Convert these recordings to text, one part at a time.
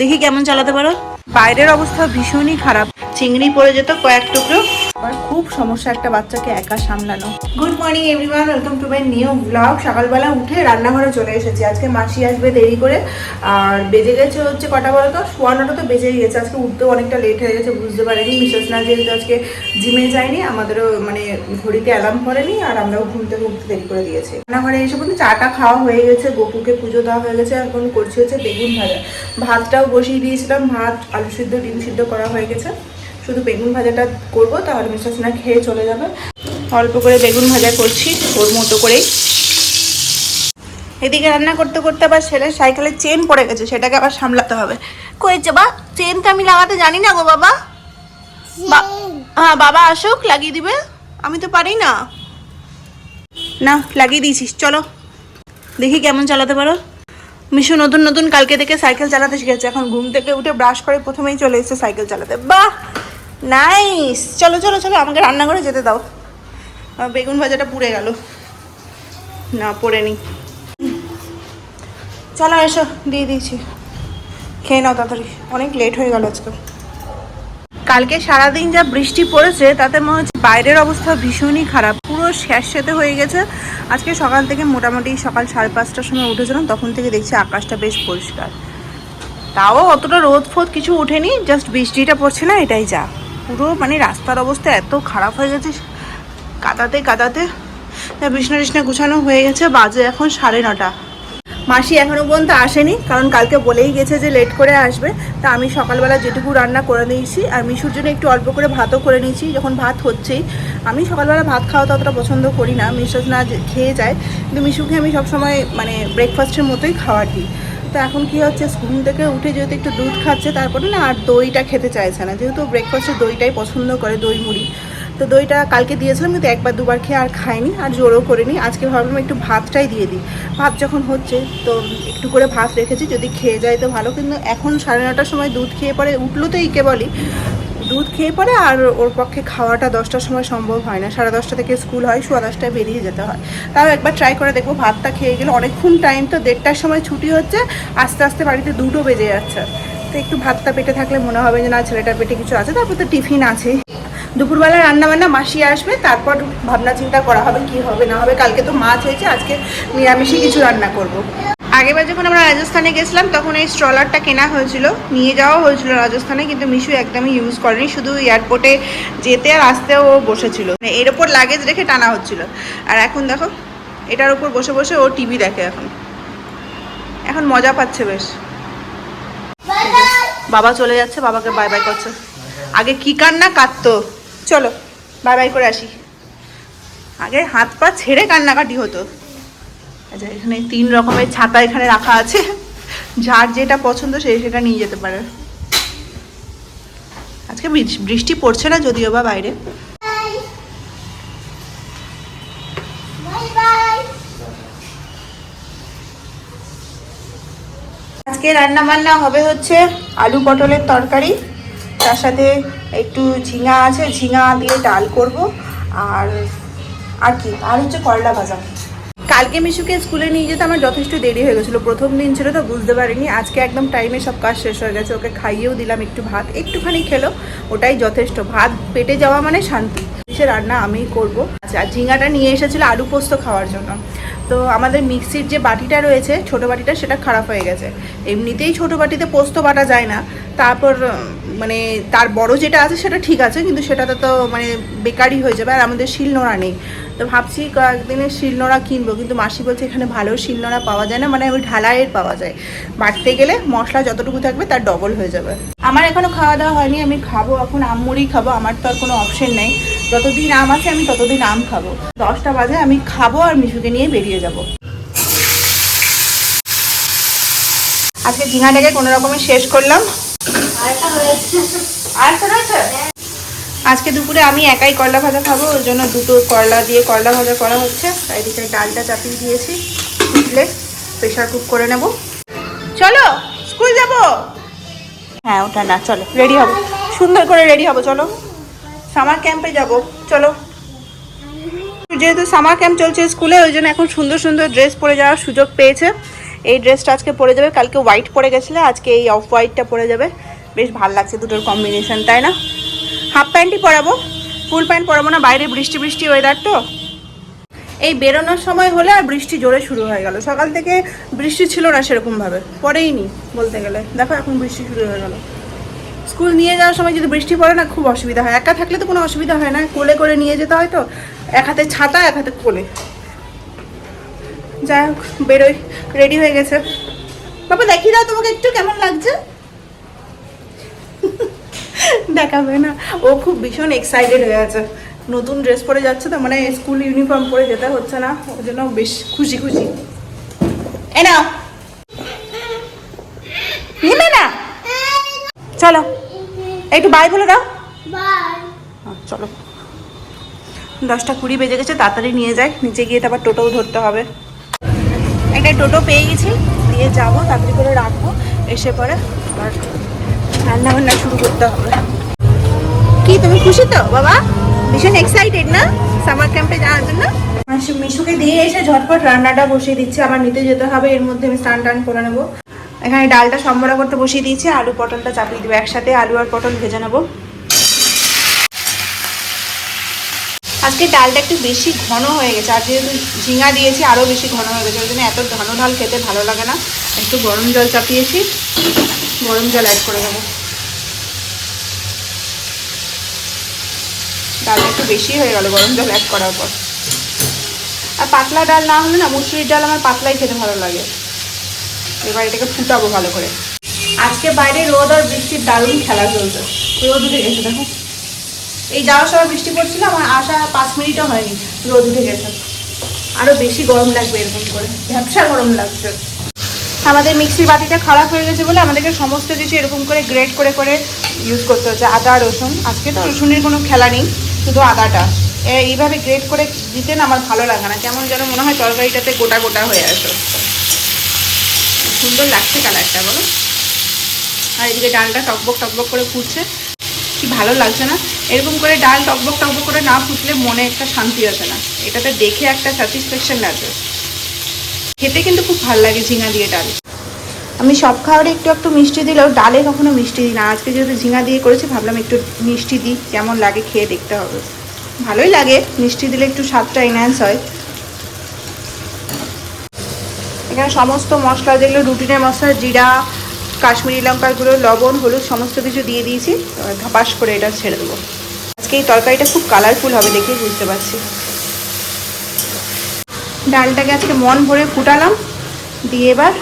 দেখি কেমন চালাতে পারো। বাইরের অবস্থা ভীষণই খারাপ। চিংড়ি পড়ে যেত কয়েক টুকরো। খুব সমস্যা একটা বাচ্চাকে একা সামলানো। Good morning everyone welcome to my new blog সকালবেলা উঠে রান্নাঘরে চলে এসেছি। আজকে মাসি আসবে দেরি করে। আর বেজে গেছে হচ্ছে কটা বলো তো সোয়া নটা তো বেজেই গেছে। আজকে উঠতেও অনেকটা লেট হয়ে গেছে, বুঝতে পারিনি। বিশেষ না যেহেতু আজকে জিমে যায়নি, আমাদেরও মানে ঘড়িতে অ্যালার্ম করেনি, আর আমরাও ঘুম থেকে দেরি করে দিয়েছি। রান্নাঘরে এসে পর্যন্ত চাটা খাওয়া হয়ে গেছে, গোপুকে পুজো দেওয়া হয়ে গেছে, এখন করছি হচ্ছে বেগুন ভাজা। ভাতটাও বসিয়ে দিয়েছিলাম। ভাত, আলু সিদ্ধ, ডিম সিদ্ধ করা হয়ে গেছে। শুধু বেগুন ভাজাটা করব, তাহলে মিস্টার সিনহা খেয়ে চলে যাবে। অল্প করে বেগুন ভাজা করছি, ওর মতো করেই। এদিকে রান্না করতে করতে আবার ছেলের সাইকেলের চেন পড়ে গেছে, সেটাকে আবার সামলাতে হবে। কয়েছে বা, চেন তো আমি লাগাতে জানি না গো বাবা। হ্যাঁ বাবা আসুক, লাগিয়ে দিবে। আমি তো পারি না। না, লাগিয়ে দিয়েছিস, চলো। দেখি কেমন চালাতে পারো। মিশু নতুন নতুন কালকে থেকে সাইকেল চালাতে শিখেছে, এখন ঘুম থেকে উঠে ব্রাশ করে প্রথমেই চলে এসেছে সাইকেল চালাতে। বাহ! নাইস চলো চলো চলো, আমাকে রান্নাঘরে যেতে দাও। বেগুন ভাজাটা পুড়ে গেল। না, পড়ে নি। চলো, এসো, দিয়ে দিয়েছি। খেয়ে নাও তাড়াতাড়ি। অনেক লেট হয়ে গেল আজকে। কালকে সারাদিন যা বৃষ্টি পড়েছে, তাতে মনে হচ্ছে বাইরের অবস্থা ভীষণই খারাপ। পুরো স্যাঁতস্যাঁতে হয়ে গেছে। আজকে সকাল থেকে মোটামুটি সকাল সাড়ে পাঁচটার সময় উঠেছিলাম, তখন থেকে দেখছি আকাশটা বেশ পরিষ্কার। তাও অতটা রোদ ফোদ কিছু ওঠেনি জাস্ট বৃষ্টিটা পড়ছে না, এটাই যা। পুরো মানে রাস্তার অবস্থা এত খারাপ হয়ে গেছে। কাদাতে কাদাতে। তা বিছনা টিছনা গুছানো হয়ে গেছে, বাজে এখন সাড়ে নটা। মাসি এখনও পর্যন্ত আসেনি, কারণ কালকে বলেই গেছে যে লেট করে আসবে। তা আমি সকালবেলা যেটুকু রান্না করে নিয়েছি, আর মিশুর জন্য একটু অল্প করে ভাতও করে নিয়েছি, যখন ভাত হচ্ছেই। আমি সকালবেলা ভাত খাওয়া তো অতটা পছন্দ করি না মিশু না খেয়ে যায়। কিন্তু মিশুকে আমি সবসময় মানে ব্রেকফাস্টের মতোই খাওয়া দিই তো এখন কি হচ্ছে? স্কুল থেকে উঠে যেহেতু একটু দুধ খাচ্ছে, তারপরে না আর দইটা খেতে চাইছে না। যেহেতু ব্রেকফাস্টে দইটাই পছন্দ করে, দই মুড়ি। তো দইটা কালকে দিয়েছিলাম, কিন্তু একবার দুবার খেয়ে আর খাইনি, আর জোরও করিনি। আজকে ভাবলাম একটু ভাতটাই দিয়ে দিই। ভাত যখন হচ্ছে, তো একটু করে ভাত রেখেছি, যদি খেয়ে যায় তো ভালো। কিন্তু এখন সাড়ে নটার সময় দুধ খেয়ে পরে উঠল তো ইকে বলি। দুধ খেয়ে পরে আর ওর পক্ষে খাওয়াটা দশটার সময় সম্ভব হয় না। সাড়ে দশটা থেকে স্কুল হয়, সোয়া দশটায় বেরিয়ে যেতে হয়। তাও একবার ট্রাই করে দেখব, ভাতটা খেয়ে গেলে অনেকক্ষণ টাইম তো দেড়টার সময় ছুটি হচ্ছে, আস্তে আস্তে বাড়িতে দুটো বেজে যাচ্ছে। তো একটু ভাতটা পেটে থাকলে মনে হবে যে না, ছেলেটার পেটে কিছু আছে, তারপর তো টিফিন আছেই দুপুরবেলা রান্না বান্না মাসি আসবে, তারপর ভাবনা চিন্তা করা হবে কি হবে না হবে। কালকে তো মাছ হয়েছে, আজকে নিরামিষই কিছু রান্না করব। আগেবার যখন আমরা রাজস্থানে গেছিলাম, তখন এই স্ট্রলারটা কেনা হয়েছিল। নিয়ে যাওয়া হয়েছিল রাজস্থানে, কিন্তু মিশু একদমই ইউজ করেনি। শুধু এয়ারপোর্টে যেতে আর আসতেও বসেছিল। মানে এর ওপর লাগেজ রেখে টানা হচ্ছিল। আর এখন দেখো, এটার উপর বসে বসে ও টিভি দেখে এখন। এখন মজা পাচ্ছে বেশ। বাবা চলে যাচ্ছে, বাবাকে বাই বাই করছে। আগে কি কান্না কাঁদতো? চলো বাই বাই করে আসি। আগে হাত পা ছেড়ে কান্নাকাটি হতো। আচ্ছা এখানে তিন রকমের ছাতা এখানে রাখা আছে। যার যেটা পছন্দ সে সেটা নিয়ে যেতে পারে। আজকে বৃষ- বৃষ্টি পড়ছে না যদিও বা বাইরে। আজকে রান্না বান্না হবে হচ্ছে আলু পটলের তরকারি। তার সাথে একটু ঝিঙা আছে, ঝিঙা দিয়ে ডাল করব। আর আর কি? আর হচ্ছে করলা ভাজা। কালকে মিশুকে স্কুলে নিয়ে যেতে আমার যথেষ্ট দেরি হয়ে গেছিল। প্রথম দিন ছিল তো বুঝতে পারিনি। আজকে একদম টাইমে সব কাজ শেষ হয়ে গেছে। ওকে খাইয়েও দিলাম একটু ভাত। একটুখানি খেলো, ওটাই যথেষ্ট। ভাত পেটে যাওয়া মানে শান্তি। সে রান্না আমিই করব। আচ্ছা ঝিঙাটা নিয়ে এসেছিল আলু পোস্ত খাওয়ার জন্য। তো আমাদের মিক্সির যে বাটিটা রয়েছে, ছোট বাটিটা, সেটা খারাপ হয়ে গেছে। এমনিতেই ছোট বাটিতে পোস্ত বাটা যায় না। তারপর মানে তার বড় যেটা আছে সেটা ঠিক আছে, কিন্তু সেটাতে তো মানে বেকারই হয়ে যাবে আর আমাদের শিলনোড়া নেই। তো ভাবছি কয়েকদিনের শিলনোড়া কিনবো, কিন্তু মাসি বলছে এখানে ভালো শিলনোড়া পাওয়া যায় না মানে ওই ঢালাইয়ের পাওয়া যায়। বাড়তে গেলে মশলা যতটুকু থাকবে তার ডবল হয়ে যাবে। আমার এখনও খাওয়া দাওয়া হয়নি, আমি খাব এখন আমমুড়ি খাব, আমার তো আর কোনো অপশন নেই। যতদিন আম আছে আমি ততদিন আম খাব। দশটা বাজে, আমি খাব আর মিশুকে নিয়ে বেরিয়ে যাব। আজকে ঝিঙাটাকে কোনো রকমে শেষ করলাম। আজকে দুপুরে আমি একাই করলা ভাজা খাব ওই জন্য দুটো করলা দিয়ে করলা ভাজা করা হচ্ছে। তাই দিকে ডালটা চাপিয়ে দিয়েছি ফুটলে প্রেশার কুক করে নেব। চলো স্কুল যাব। হ্যাঁ ওটা না, চলো রেডি হব। সুন্দর করে রেডি হব, চলো। সামার ক্যাম্পে যাব, চলো। যেহেতু সামার ক্যাম্প চলছে স্কুলে ওই জন্য এখন সুন্দর সুন্দর ড্রেস পরে যাওয়ার সুযোগ পেয়েছে। এই ড্রেসটা আজকে পরে যাবে। কালকে হোয়াইট পরে গেছিলে, আজকে এই অফ হোয়াইটটা পরে যাবে। বেশ ভালো লাগছে দুটোর কম্বিনেশন তাই না? হাফ প্যান্টই পরাবো। ফুল প্যান্ট পরাবো না, বাইরে বৃষ্টি বৃষ্টি ওয়েদার তো। এই বেরোনোর সময় হলে আর বৃষ্টি জোরে শুরু হয়ে গেল। সকাল থেকে বৃষ্টি ছিল না সেরকমভাবে। পরেই নি বলতে গেলে। দেখো, এখন বৃষ্টি শুরু হয়ে গেল। স্কুল নিয়ে যাওয়ার সময় যদি বৃষ্টি পড়ে না, খুব অসুবিধা হয়। একা থাকলে তো কোনো অসুবিধা হয় না। কোলে করে নিয়ে যেতে হয় তো। এক হাতে ছাতা, এক হাতে কোলে। যাই হোক বেরোই। রেডি হয়ে গেছে। বাবা দেখিয়ে দাও তোমাকে একটু কেমন লাগছে। দেখাবে না। ও খুব ভীষণ এক্সাইটেড হয়ে আছে। নতুন ড্রেস পরে যাচ্ছে তো মানে স্কুল ইউনিফর্ম পরে যেতে হচ্ছে না। ওর জন্য বেশ খুশি খুশি। এ নিবে না? চলো। একটু বাই বলে দাও। চলো। দশটা কুড়ি বেজে গেছে তাড়াতাড়ি নিয়ে যায় নিচে গিয়ে তো আবার টোটোও ধরতে হবে। একটা টোটো পেয়ে গেছি। দিয়ে যাব, তাড়াতাড়ি করে রাখব। এসে পরে আবার রান্না বান্না শুরু করতে হবে। কি, তুমি খুশি তো, বাবা? ভীষণ এক্সাইটেড না? সামার ক্যাম্পে যাওয়ার জন্য? মিশুকে দিয়ে এসে ঝটপট রান্নাটা বসিয়ে দিচ্ছি। আবার নিতে যেতে হবে, এর মধ্যে আমি স্নান টান করে নেব। এখানে ডালটা সম্বরা করতে বসিয়ে দিয়েছি, আলু পটলটা চাপিয়ে দেবো। একসাথে আলু আর পটল ভেজে নেব। আজকে ডালটা একটু বেশি ঘন হয়ে গেছে। আর যেহেতু ঝিঙা দিয়েছি আরও বেশি ঘন হয়ে গেছে, ওই জন্য এত ঘন ঢাল খেতে ভালো লাগে না। একটু গরম জল চাপিয়েছি, গরম জল অ্যাড করে দেবো। ডালটা একটু বেশি হয়ে গেল, গরম জল অ্যাড করার পর। আর পাতলা ডাল না হলে না, মুসুরির ডাল আমার পাতলাই খেতে ভালো লাগে। এবার এটাকে ফুটাবো ভালো করে। আজকে বাইরে রোদ আর বৃষ্টির দারুণ খেলা চলছে। রোদ উঠে গেছে, দেখো। এই যাওয়ার সময় বৃষ্টি পড়ছিল, আমার আসা পাঁচ মিনিটও হয়নি, রোদ উঠে গেছে। আরও বেশি গরম লাগবে এরকম করে ব্যবসা গরম লাগছে। আমাদের মিক্সির বাটিটা খারাপ হয়ে গেছে বলে আমাদেরকে সমস্ত কিছু এরকম করে গ্রেড করে করে ইউজ করতে হচ্ছে, আদা, রসুন। আজকে তো রসুনের কোনো খেলা নেই, শুধু আদাটা। এইভাবে গ্রেড করে দিতে না আমার ভালো লাগে না, কেমন যেন মনে হয় তরকারিটাতে গোটা গোটা হয়ে আসে। সুন্দর লাগছে কালারটা বলো। আর এদিকে ডালটা টকবক টকবক করে ফুটছে। কি ভালো লাগছে না? এরকম করে ডাল টকবক টকবক করে না ফুটলে মনে একটা শান্তি আসে না। এটাতে দেখে একটা স্যাটিসফ্যাকশন আছে। খেতে কিন্তু খুব ভালো লাগে ঝিঙা দিয়ে ডাল। আমি সব খাবারে একটু একটু মিষ্টি দিলেও ডালে কখনো মিষ্টি দিই না। আজকে যেহেতু ঝিঙা দিয়ে করেছি, ভাবলাম একটু মিষ্টি দিই, কেমন লাগে খেয়ে দেখতে হবে। ভালোই লাগে, মিষ্টি দিলে একটু স্বাদটা এনহ্যান্স হয়। এখানে সমস্ত মশলা যেগুলো রুটিনের মশলা, জিরা কাশ্মীরি লঙ্কার গুঁড়ো লবণ হলুদ সমস্ত কিছু দিয়ে দিয়েছি ধপাস করে এটা ছেড়ে দেবো। আজকে এই তরকারিটা খুব কালারফুল হবে দেখেই বুঝতে পারছি। ডালটাকে আজকে মন ভরে ফুটালাম দিয়ে এবার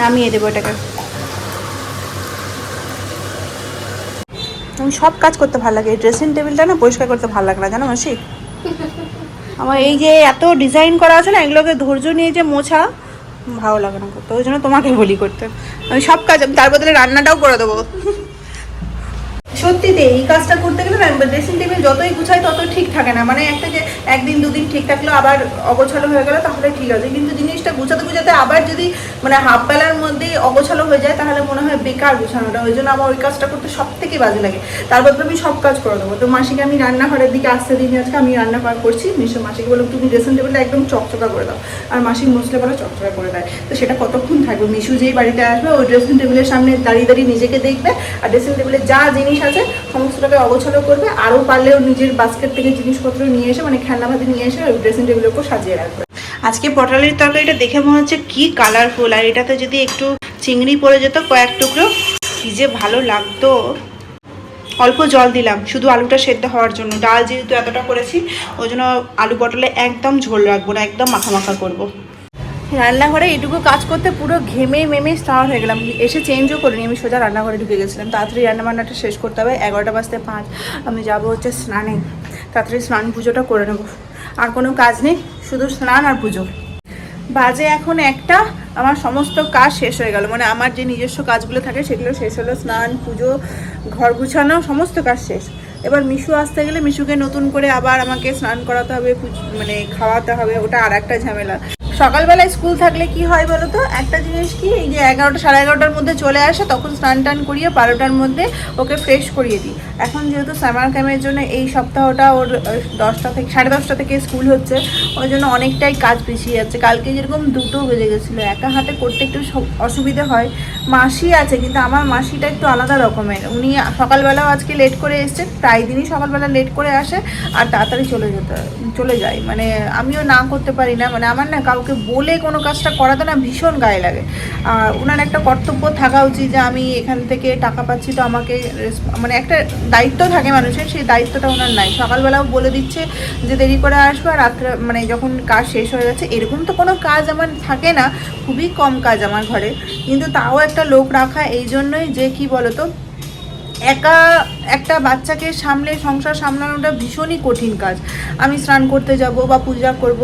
নামিয়ে দেবো এটাকে। আমি সব কাজ করতে ভালো লাগে। ড্রেসিং টেবিলটা না পরিষ্কার করতে ভালো লাগে না জানো মাসি? আমার এই যে এত ডিজাইন করা আছে না এগুলোকে ধৈর্য নিয়ে যে মোছা ভালো লাগে না করতে। ওই জন্য তোমাকে বলি করতে। আমি সব কাজ তার বদলে রান্নাটাও করে দেবো। সত্যিতে এই কাজটা করতে গেলে ড্রেসিং টেবিল যতই গুছাই ততই ঠিক থাকে না। মানে একটা যে একদিন দুদিন ঠিক থাকল, আবার অগোছালো হয়ে গেলো, তাহলে ঠিক আছে। কিন্তু জিনিসটা গুছাতে গুছাতে আবার যদি মানে হাফ বেলার মধ্যে অগোছালো হয়ে যায়, তাহলে মনে হয় বেকার গুছানোটা। ওই জন্য আমার ওই কাজটা করতে সব থেকে বাজে লাগে। তার বদলে আমি সব কাজ করে দেবো। তো মাসিকে আমি রান্নাঘরের দিকে আসতে দিন আজকে, আমি রান্না করা করছি। মিশো মাসিকে বললাম, তুমি ড্রেসিং টেবিলটা একদম চকচকা করে দাও। আর মাসিক মশলা বলে চকচকা করে দেয়। তো সেটা কতক্ষণ থাকবে? মিশু যেই বাড়িতে আসবে, ওই ড্রেসিং টেবিলের সামনে দাঁড়িয়ে দাঁড়িয়ে নিজেকে দেখবে। আর ড্রেসিং টেবিলে যা জিনিস আছে, সমস্তটাকে অগোছালো করবে, আরও পারলেও নিজের বাস্কেট থেকে জিনিসপত্র নিয়ে এসে মানে খেলনাভাতি নিয়ে এসে ড্রেসিং টেবিলের সাজিয়ে রাখবে। আজকে পটলের তরকারিটা দেখে মনে হচ্ছে কি কালারফুল আর এটাতে যদি একটু চিংড়ি পড়ে যেত কয়েক টুকরো, কি যে ভালো লাগতো। অল্প জল দিলাম, শুধু আলুটা সেদ্ধ হওয়ার জন্য। ডাল যেহেতু এতটা করেছি, ওই জন্য আলু পটলে একদম ঝোল রাখব না, একদম মাখা মাখা করব। রান্নাঘরে এটুকু কাজ করতে পুরো ঘেমে মেমে স্টার হয়ে গেলাম। এসে চেঞ্জও করিনি, আমি সোজা রান্নাঘরে ঢুকে গেছিলাম। তাড়াতাড়ি রান্নাবান্নাটা শেষ করতে হবে, এগারোটা বাজতে পাঁচ। আমি যাব হচ্ছে স্নানে। তাড়াতাড়ি স্নান পুজোটা করে নেব। আর কোনো কাজ নেই, শুধু স্নান আর পুজো। বাজে এখন একটা, আমার সমস্ত কাজ শেষ হয়ে গেল। মানে আমার যে নিজস্ব কাজগুলো থাকে সেগুলো শেষ হলো, স্নান, পুজো, ঘর গুছানো, সমস্ত কাজ শেষ। এবার মিশু আসতে গেলে মিশুকে নতুন করে আবার আমাকে স্নান করাতে হবে মানে খাওয়াতে হবে, ওটা আর একটা ঝামেলা। সকালবেলায় স্কুল থাকলে কি হয় বলো তো? একটা জিনিস কি, এই যে এগারোটা, সাড়ে এগারোটার মধ্যে চলে আসে, তখন স্নান টান করিয়ে বারোটার মধ্যে ওকে ফ্রেশ করিয়ে দিই। এখন যেহেতু সামার ক্যাম্পের জন্য এই সপ্তাহটা ওর দশটা থেকে, সাড়ে দশটা থেকে স্কুল হচ্ছে ওই জন্য অনেকটাই কাজ পিছিয়ে যাচ্ছে। কালকে যেরকম দুটো বেজে গেছিল, একা হাতে করতে একটু সব- অসুবিধে হয়। মাসি আছে, কিন্তু আমার মাসিটা একটু আলাদা রকমের। উনি সকালবেলাও আজকে লেট করে এসছে প্রায় দিনই সকালবেলা লেট করে আসে, আর তাড়াতাড়ি চলে যেতে, চলে যায়। মানে আমিও না করতে পারি না মানে আমার না কাউকে বলে কোনো কাজটা করাতে না ভীষণ গায়ে লাগে। আর ওনার একটা কর্তব্য থাকা উচিত যে আমি এখান থেকে টাকা পাচ্ছি তো আমাকে মানে একটা দায়িত্ব থাকে মানুষের, সেই দায়িত্বটা ওনার নাই। সকালবেলাও বলে দিচ্ছে যে দেরি করে আসব আর রাত্রে মানে যখন কাজ শেষ হয়ে যাচ্ছে, এরকম তো কোনো কাজ আমার থাকে না, খুবই কম কাজ আমার ঘরে। কিন্তু তাও একটা লোক রাখা, এই জন্যই যে কি বলতো একা একটা বাচ্চাকে সামলে, সংসার সামলানোটা ভীষণই কঠিন কাজ। আমি স্নান করতে যাব বা পূজা করব,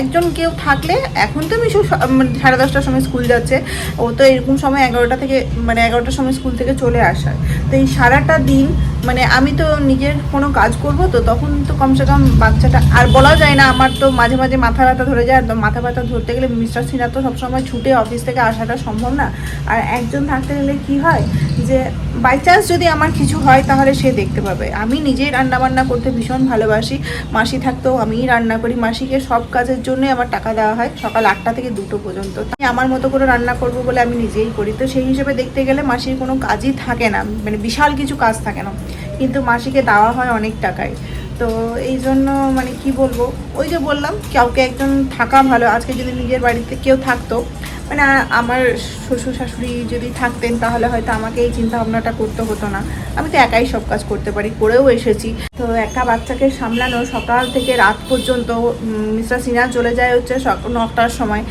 একজন কেউ থাকলে, এখন তো মিশু মানে সাড়ে দশটার সময় স্কুল যাচ্ছে, ও তো এরকম সময় এগারোটা থেকে মানে এগারোটার সময় স্কুল থেকে চলে আসার। তো এই সারাটা দিন মানে আমি তো নিজের কোনো কাজ করব, তো তখন তো কমসে কম বাচ্চাটা, আর বলা যায় না আমার তো মাঝে মাঝে মাথা ব্যথা ধরে যায় মাথা ব্যথা ধরতে গেলে মিস্টার সিনহা তো সবসময় ছুটে অফিস থেকে আসাটা সম্ভব না। আর একজন থাকতে গেলে কি হয় যে বাই চান্স যদি আমার কিছু হয় তাহলে সে দেখতে পাবে। আমি নিজেই রান্না বান্না করতে ভীষণ ভালোবাসি, মাসি থাকতেও আমিই রান্না করি, মাসিকে সব কাজের জন্যই আমার টাকা দেওয়া হয় সকাল আটটা থেকে দুটো পর্যন্ত। তাই আমার মতো করে রান্না করব বলে আমি নিজেই করি, তো সেই হিসেবে দেখতে গেলে মাসির কোনো কাজই থাকে না মানে বিশাল কিছু কাজ থাকে না। কিন্তু মাসিকে দেওয়া হয় অনেক টাকায়। তো এই জন্য মানে কি বলব? ওই যে বললাম, কাউকে একজন থাকা ভালো। আজকে যদি নিজের বাড়িতে কেউ থাকতো মানে আমার শ্বশুর শাশুড়ি যদি থাকতেন তাহলে হয়তো আমাকে এই চিন্তা ভাবনাটা করতে হতো না। আমি তো একাই সব কাজ করতে পারি, করেও এসেছি। তো একা বাচ্চাকে সামলানো সকাল থেকে রাত পর্যন্ত মিস্টার সিনহা চলে যায় হচ্ছে নটার সময়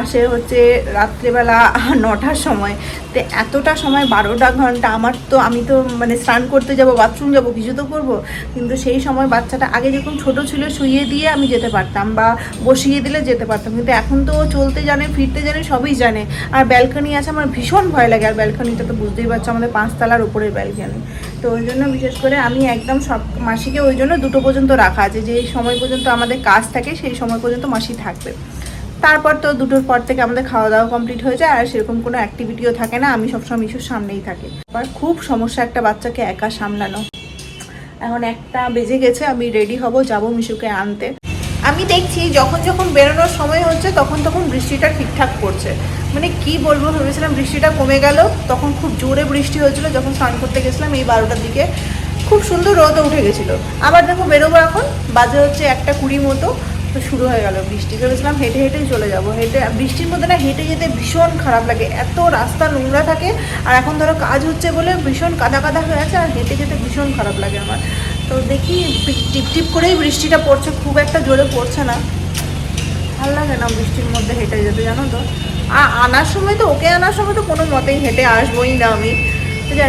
আসে হচ্ছে রাত্রেবেলা নটার সময়। তো এতটা সময়, বারোটা ঘণ্টা আমার তো, আমি তো মানে স্নান করতে যাব, বাথরুম যাব, কিছু তো করব। কিন্তু সেই সময় বাচ্চাটা আগে যখন ছোট ছিল, শুইয়ে দিয়ে আমি যেতে পারতাম বা বসিয়ে দিলে যেতে পারতাম। কিন্তু এখন তো চলতে জানে, ফিরতে জানে, সবই জানে। আর ব্যালকনি আছে, আমার ভীষণ ভয় লাগে। আর ব্যালকনিটা তো বুঝতেই পারছ, আমাদের পাঁচতলার উপরের ব্যালকনি তো ওই জন্য বিশেষ করে আমি একদম সব মাসিকে ওই জন্য দুটো পর্যন্ত রাখা আছে। যে সময় পর্যন্ত আমাদের কাজ থাকে, সেই সময় পর্যন্ত মাসি থাকবে। তারপর তো দুটোর পর থেকে আমাদের খাওয়া দাওয়া কমপ্লিট হয়ে যায়। আর সেরকম কোনো অ্যাক্টিভিটিও থাকে না। আমি সবসময় মিশুর সামনেই থাকি। আবার খুব সমস্যা একটা বাচ্চাকে একা সামলানো। এখন একটা বেজে গেছে, আমি রেডি হব, যাব মিশুকে আনতে। আমি দেখছি যখন যখন বেরোনোর সময় হচ্ছে তখন তখন বৃষ্টিটা ঠিকঠাক পড়ছে। মানে কি বলব ভেবেছিলাম বৃষ্টিটা কমে গেল, তখন খুব জোরে বৃষ্টি হয়েছিল যখন স্নান করতে গেছিলাম এই বারোটার দিকে। খুব সুন্দর রোদও উঠে গেছিল। আবার দেখো বেরোবো এখন, বাজে হচ্ছে একটা কুড়ি মতো, তো শুরু হয়ে গেল বৃষ্টি। ভেবেছিলাম হেঁটে হেঁটেই চলে যাব, হেঁটে বৃষ্টির মধ্যে না হেঁটে যেতে ভীষণ খারাপ লাগে। এত রাস্তা নোংরা থাকে, আর এখন ধরো কাজ হচ্ছে বলে ভীষণ কাদা কাদা হয়ে আছে, আর হেঁটে যেতে ভীষণ খারাপ লাগে আমার। তো দেখি টিপ টিপ করেই বৃষ্টিটা পড়ছে, খুব একটা জোরে পড়ছে না। ভালো লাগে না বৃষ্টির মধ্যে হেঁটে যেতে, জানো তো? আর আনার সময় তো, ওকে আনার সময় তো কোনো মতেই হেঁটে আসবোই না আমি।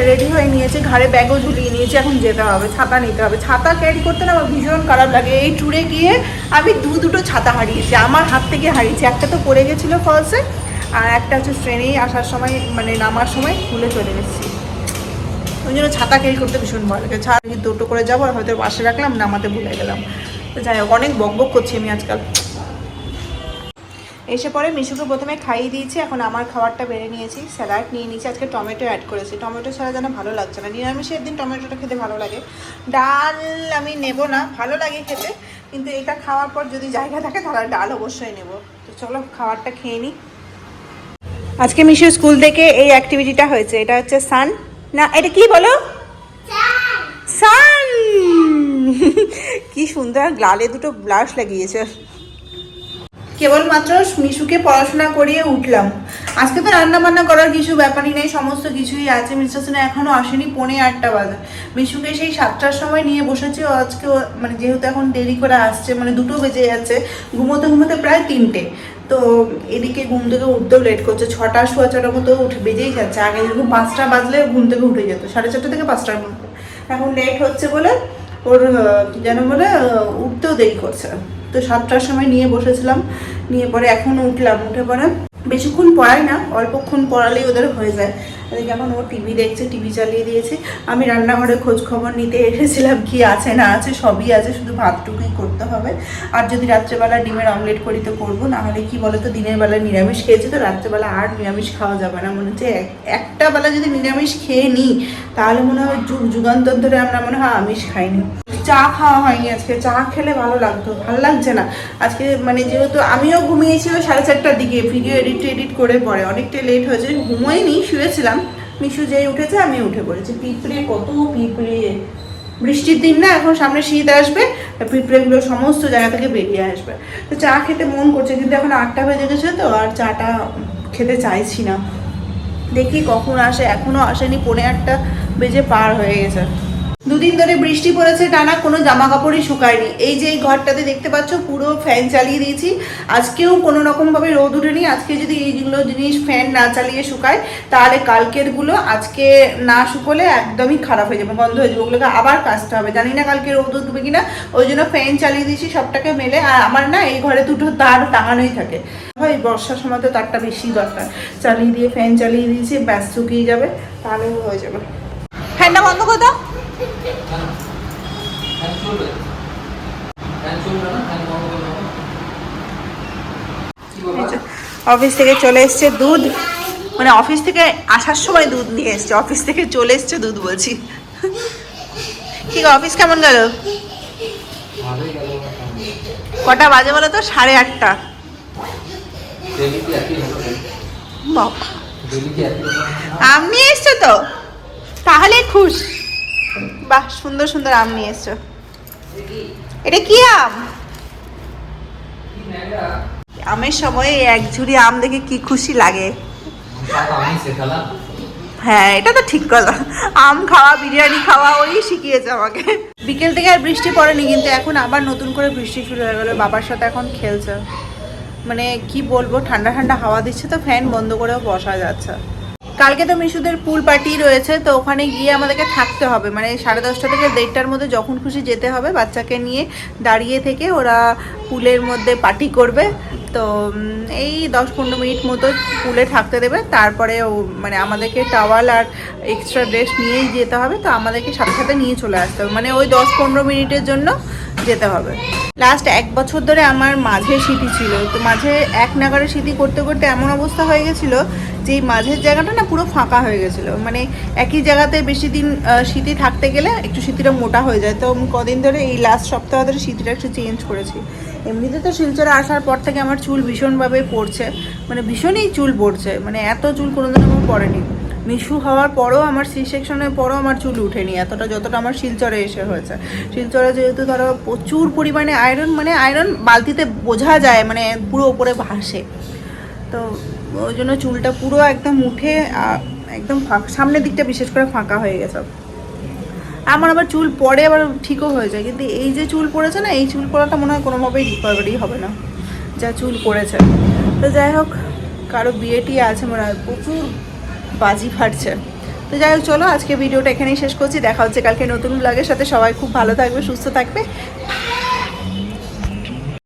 রেডি হয়ে নিয়েছি, ঘাড়ে ব্যাগও ঝুলিয়ে নিয়েছি, এখন যেতে হবে, ছাতা নিতে হবে। ছাতা ক্যারি করতে না আমার ভীষণ খারাপ লাগে। এই ট্যুরে গিয়ে আমি দু দুটো ছাতা হারিয়েছি, আমার হাত থেকে হারিয়েছি। একটা তো পড়ে গেছিল ফলসে আর একটা হচ্ছে ট্রেনেই আসার সময় মানে নামার সময় খুলে চলে এসেছি। ওই জন্য ছাতা ক্যারি করতে ভীষণ ভয় লাগে। ছাড়া দুটো করে যাব আর হয়তো পাশে রাখলাম, নামাতে ভুলে গেলাম। তো যাই হোক, অনেক বক বক করছি আমি আজকাল। এসে পরে মিশুকে প্রথমে খাইয়ে দিয়েছি, এখন আমার খাবারটা বেড়ে নিয়েছি, স্যালাড নিয়ে নিয়েছি, আজকে টমেটো অ্যাড করেছি। টমেটো ছাড়া যেন ভালো লাগছে না। নিরামিষের দিন টমেটোটা খেতে ভালো লাগে। ডাল আমি নেব না, ভালো লাগে খেতে, কিন্তু এটা খাওয়ার পর যদি জায়গা থাকে, তাহলে ডাল অবশ্যই নেব। তো চলো খাবারটা খেয়ে নিই আজকে মিশু স্কুল থেকে এই অ্যাক্টিভিটিটা হয়েছে। এটা হচ্ছে সান। না এটা কি বলো? সান! কি সুন্দর গ্লালে দুটো ব্লাশ লাগিয়েছে। কেবলমাত্র মিশুকে পড়াশোনা করিয়ে উঠলাম। আজকে তো রান্না বান্না করার কিছু ব্যাপারই নেই সমস্ত কিছুই আছে। মিস্টার সিনহা এখনও আসেনি পৌনে আটটা বাজে। মিশুকে সেই সাতটার সময় নিয়ে বসেছি আজকে মানে যেহেতু এখন দেরি করে আসছে মানে দুটো বেজে যাচ্ছে ঘুমোতে ঘুমোতে প্রায় তিনটে। তো এদিকে ঘুম থেকে উঠতেও লেট করছে। ছটা, সোয়া ছটার মতো উঠে বেজেই যাচ্ছে। আগে যেরকম পাঁচটা বাজলে ঘুম থেকে উঠে যেত, সাড়ে চারটা থেকে পাঁচটার মধ্যে এখন লেট হচ্ছে বলে ওর যেন বলে উঠতেও দেরি করছে। তো সাতটার সময় নিয়ে বসেছিলাম। নিয়ে পরে এখন উঠলাম। উঠে পরে বেশিক্ষণ পড়াই না, অল্পক্ষণ পড়ালেই ওদের হয়ে যায়। এদিকে এখন ও টিভি দেখছে, টিভি চালিয়ে দিয়েছে। আমি রান্নাঘরে খোঁজ খবর নিতে এসেছিলাম, কি আছে না আছে, সবই আছে, শুধু ভাতটুকুই করতে হবে। আর যদি রাত্রেবেলা ডিমের অমলেট করি তো করব, নাহলে কি বলো তো দিনের বেলা নিরামিষ খেয়েছি তো রাত্রেবেলা আর নিরামিষ খাওয়া যাবে না। মনে হচ্ছে এক- একটা বেলা যদি নিরামিষ খেয়ে নিই, তাহলে মনে হয় যুগ যুগান্তর ধরে আমরা মনে হয় আমিষ খাইনি। চা খাওয়া হয়নি আজকে। চা খেলে ভালো লাগতো, ভালো লাগছে না। আজকে মানে যেহেতু আমিও ঘুমিয়েছি ওই সাড়ে চারটার দিকে ভিডিও এডিট এডিট করে পরে। অনেকটা লেট হয়েছে ঘুমোইনি, শুয়েছিলাম। মিশু যেই উঠেছে, আমি উঠে পড়েছি। পিঁপড়ে, কত পিঁপড়ে। বৃষ্টির দিন না, এখন সামনে শীত আসবে পিঁপড়েগুলো সমস্ত জায়গা থেকে বেরিয়ে আসবে। তো চা খেতে মন করছে, কিন্তু এখন আটটা বেজে গেছে তো, আর চাটা খেতে চাইছি না। দেখি কখন আসে এখনও আসেনি, পৌনে আটটা বেজে পার হয়ে গেছে। দুদিন ধরে বৃষ্টি পড়েছে, টানা কোনো জামা কাপড়ই শুকায়নি। এই যে এই ঘরটাতে দেখতে পাচ্ছ, পুরো ফ্যান চালিয়ে দিয়েছি। আজকেও কোনো রকমভাবে রোদ উঠেনি। আজকে যদি এইগুলো জিনিস ফ্যান না চালিয়ে শুকায়, তাহলে কালকেরগুলো আজকে না শুকোলে একদমই খারাপ হয়ে যাবে, বন্ধ হয়ে যাবে। ওগুলোকে আবার কাচতে হবে। জানি না কালকে রোদ উঠবে কিনা। ওই জন্য ফ্যান চালিয়ে দিয়েছি, সবটাকে মেলে। আর আমার না এই ঘরে দুটো তার টাঙানোই থাকে। হয় বর্ষার সময় তো তারটা বেশি দরকার। চালিয়ে দিয়ে ফ্যান চালিয়ে দিয়েছি, ব্যাস শুকিয়ে যাবে, তাহলেও হয়ে যাবে। ফ্যানটা বন্ধ করে দাও। ফ্যান চলবে ফ্যান চলবে না ফ্যান বন্ধ করে দেবো কি বাবা অফিস থেকে চলে এসছে দুধ। মানে অফিস থেকে আসার সময় দুধ নিয়ে এসছে। অফিস থেকে চলে এসছে দুধ বলছি। ঠিক অফিস কেমন গেল? কটা বাজে বলো তো? সাড়ে আটটা। নিয়ে এসছো তো? তাহলে খুশ। বাহ, সুন্দর সুন্দর আম নিয়ে এসছো এটা কি আম? আমের সময় এক ঝুড়ি আম দেখে কি খুশি লাগে। হ্যাঁ এটা তো ঠিক কথা। আম খাওয়া, বিরিয়ানি খাওয়া, ওই শিখিয়েছে আমাকে। বিকেল থেকে আর বৃষ্টি পড়েনি, কিন্তু এখন আবার নতুন করে বৃষ্টি শুরু হয়ে গেলো। বাবার সাথে এখন খেলছে। মানে কি বলব, ঠান্ডা ঠান্ডা হাওয়া দিচ্ছে তো, ফ্যান বন্ধ করেও বসা যাচ্ছে। কালকে তো মিশুদের পুল পার্টি রয়েছে, তো ওখানে গিয়ে আমাদেরকে থাকতে হবে। মানে সাড়ে দশটা থেকে দেড়টার মধ্যে যখন খুশি যেতে হবে, বাচ্চাকে নিয়ে দাঁড়িয়ে থেকে ওরা পুলের মধ্যে পার্টি করবে। তো এই দশ পনেরো মিনিট মতো পুলে থাকতে দেবে। তারপরে ও মানে আমাদেরকে টাওয়াল আর এক্সট্রা ড্রেস নিয়েই যেতে হবে। তো আমাদেরকে সাথে সাথে নিয়ে চলে আসতে হবে। মানে ওই দশ পনেরো মিনিটের জন্য যেতে হবে। লাস্ট এক বছর ধরে আমার মাঝে স্মৃতি ছিল। তো মাঝে এক নাগারে স্মৃতি করতে করতে এমন অবস্থা হয়ে গেছিল যে মাঝের জায়গাটা না পুরো ফাঁকা হয়ে গেছিল। মানে একই জায়গাতে বেশি দিন স্মৃতি থাকতে গেলে একটু স্মৃতিটা মোটা হয়ে যায়। তো আমি কদিন ধরে এই লাস্ট সপ্তাহ ধরে স্মৃতিটা একটু চেঞ্জ করেছি। এমনিতে তো শিলচরে আসার পর থেকে আমার চুল ভীষণভাবে পড়ছে। মানে ভীষণই চুল পড়ছে। মানে এত চুল কোনোদিন আমার পড়েনি। মিশু হওয়ার পরও আমার সি সেকশনের পরও আমার চুল উঠেনি, এতটা যতটা আমার শিলচরে এসে হয়েছে। শিলচরে যেহেতু ধরো প্রচুর পরিমাণে আয়রন মানে আয়রন বালতিতে বোঝা যায় মানে পুরো ওপরে ভাসে। তো ওই জন্য চুলটা পুরো একদম উঠে একদম সামনের দিকটা বিশেষ করে ফাঁকা হয়ে গেছে। আমার আবার চুল পড়ে আবার ঠিকও হয়ে যায় কিন্তু এই যে চুল পড়েছে না, এই চুল পড়াটা মনে হয় কোনোভাবেই রিকভারি হবে না, যা চুল পড়েছে। তো যাই হোক, কারও বিয়েটি আছে, মনে প্রচুর বাজি ফাটছে। তো যাই হোক, চলো, আজকে ভিডিওটা এখানেই শেষ করছি। দেখা হচ্ছে কালকে নতুন ব্লগের সাথে। সবাই খুব ভালো থাকবে, সুস্থ থাকবে।